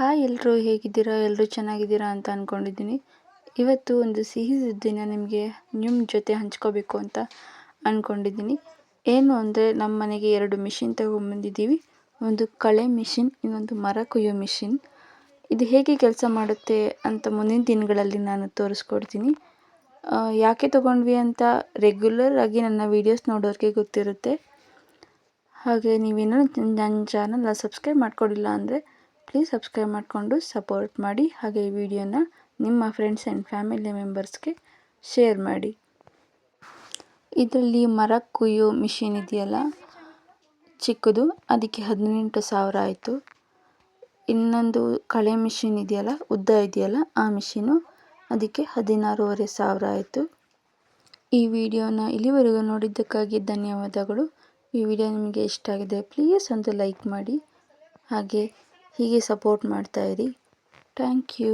Hi ಎಲ್ಲರೂ ಹೇಗಿದ್ದೀರಾ? ಎಲ್ಲರೂ ಚೆನ್ನಾಗಿದ್ದೀರಾ ಅಂತ ಅಂದ್ಕೊಂಡಿದ್ದೀನಿ ಇವತ್ತು ಒಂದು ಸಿಹಿ ಸುದ್ದಿನ ನಿಮಗೆ ನಿಮ್ಮ ಜೊತೆ ಹಂಚ್ಕೋಬೇಕು ಅಂತ ಅಂದ್ಕೊಂಡಿದ್ದೀನಿ ಏನು ಅಂದರೆ ನಮ್ಮ ಮನೆಗೆ ಎರಡು ಮಿಷಿನ್ ತಗೊಂಬಂದಿದ್ದೀವಿ. ಒಂದು ಕಳೆ ಮಿಷಿನ್, ಇನ್ನೊಂದು ಮರ ಕೊಯ್ಯೋ ಮಿಷಿನ್. ಇದು ಹೇಗೆ ಕೆಲಸ ಮಾಡುತ್ತೆ ಅಂತ ಮುಂದಿನ ದಿನಗಳಲ್ಲಿ ನಾನು ತೋರಿಸ್ಕೊಡ್ತೀನಿ. ಯಾಕೆ ತಗೊಂಡ್ವಿ ಅಂತ ರೆಗ್ಯುಲರ್ ಆಗಿ ನನ್ನ ವೀಡಿಯೋಸ್ ನೋಡೋರಿಗೆ ಗೊತ್ತಿರುತ್ತೆ. ಹಾಗೆ ನೀವೇನೋ ನನ್ನ ಚಾನಲ್ನ ಸಬ್ಸ್ಕ್ರೈಬ್ ಮಾಡ್ಕೊಂಡಿಲ್ಲ ಅಂದರೆ ಪ್ಲೀಸ್ ಸಬ್ಸ್ಕ್ರೈಬ್ ಮಾಡಿಕೊಂಡು ಸಪೋರ್ಟ್ ಮಾಡಿ. ಹಾಗೆ ಈ ವಿಡಿಯೋನ ನಿಮ್ಮ ಫ್ರೆಂಡ್ಸ್ ಆ್ಯಂಡ್ ಫ್ಯಾಮಿಲಿ ಮೆಂಬರ್ಸ್ಗೆ ಶೇರ್ ಮಾಡಿ. ಇದರಲ್ಲಿ ಮರ ಕುಯ್ಯೋ ಮಿಷಿನ್ ಇದೆಯಲ್ಲ, ಚಿಕ್ಕದು, ಅದಕ್ಕೆ ಹದಿನೆಂಟು ಸಾವಿರ ಆಯಿತು. ಇನ್ನೊಂದು ಕಳೆ ಮಿಷಿನ್ ಇದೆಯಲ್ಲ, ಉದ್ದ ಇದೆಯಲ್ಲ, ಆ ಮಿಷಿನು ಅದಕ್ಕೆ ಹದಿನಾರೂವರೆ ಸಾವಿರ ಆಯಿತು. ಈ ವಿಡಿಯೋನ ಇಲ್ಲಿವರೆಗೂ ನೋಡಿದ್ದಕ್ಕಾಗಿ ಧನ್ಯವಾದಗಳು. ಈ ವಿಡಿಯೋ ನಿಮಗೆ ಇಷ್ಟ ಆಗಿದೆ ಪ್ಲೀಸ್ ಒಂದು ಲೈಕ್ ಮಾಡಿ. ಹಾಗೆ ಹೀಗೆ ಸಪೋರ್ಟ್ ಮಾಡ್ತಾಯಿರಿ ಥ್ಯಾಂಕ್ ಯು